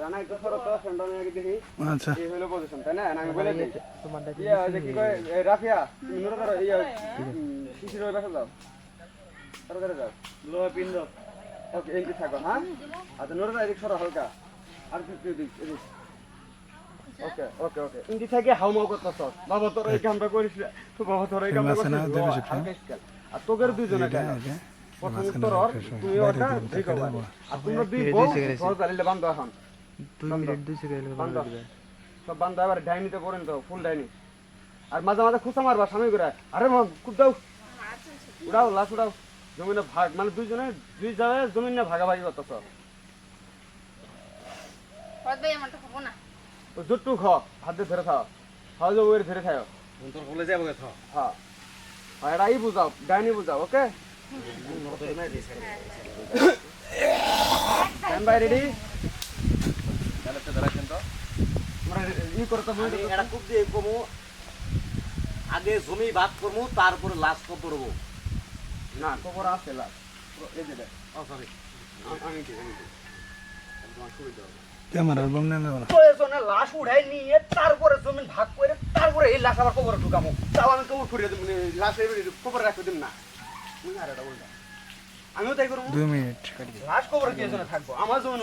রানা একটু সরো তো সেন্টার নিয়ে দেখি আচ্ছা। এই হলো পজিশন তাই না? আমি বলে দিই ইয়া যে কি কয় রাফিয়া তুমি নুরো ধরো ইয়া শিশির ওই পাশে যাও। তাড়াতাড়ি যাও। লো পিন ওকে এই থাকো হ্যাঁ? আচ্ছা নুরো এদিক সরো হালকা। আর কিছু এদিক এদিক। ওকে ওকে ওকে। ইন্দি থেকে হাউমাউ করতেছ। বাবা তোর এই কামটা করিস। তো বাবা তোর এই কামটা করিস। স্কেল। আর তোদের দুইজনে কেন প্রথম তোর তুই ওটা ঠিক হবে আর তোমরা দুই বউ চালিলে বান্ধব এখন। দুই মিনিট দুই সেকেন্ড বান্ধ। সব বান্ধ এবার ডাইনিতে পড়েন তো ফুল ডাইনি। আর মাঝে মাঝে খুঁচা মারবা স্বামী করে। আরে খুব উড়াও লাশ উড়াও। জমিনে ভাগ মানে দুইজনে দুই জায়গায় জমিনে ভাগাভাগি করতেছ। না। জুট্টু খ হাত দিয়ে ধরে খাও। খাওয়া যাব ওর ধরে খাও। তোর বলে যাব গেছ হ্যাঁ। আর এটাই বুঝাও ডাইনি বুঝাও ওকে? স্ট্যান্ড বাই রেডি তাহলে তো দাঁড়াচ্ছেন ই করতে আমি এটা খুব দিয়ে কমু আগে জমি ভাগ করব তারপরে লাশ করব। না খবর আছে লাশ। এই যে দেখ। ও সরি আমি কি আমি কি? তোমার সুবিধা হবে ক্যামেরার বম নেন না প্রয়োজনে লাশ উঠাই নিয়ে তারপরে জমিন ভাগ করে তারপরে এই লাশ আবার কবরে ঢুকামো। তাও আমি কবর ফুরিয়ে দেবো লাশ কবরে রাখতে না। এটা আমিও তাই করব। দুই মিনিট লাশ কবরে দিয়ে জন্য থাকব। আমার জমিন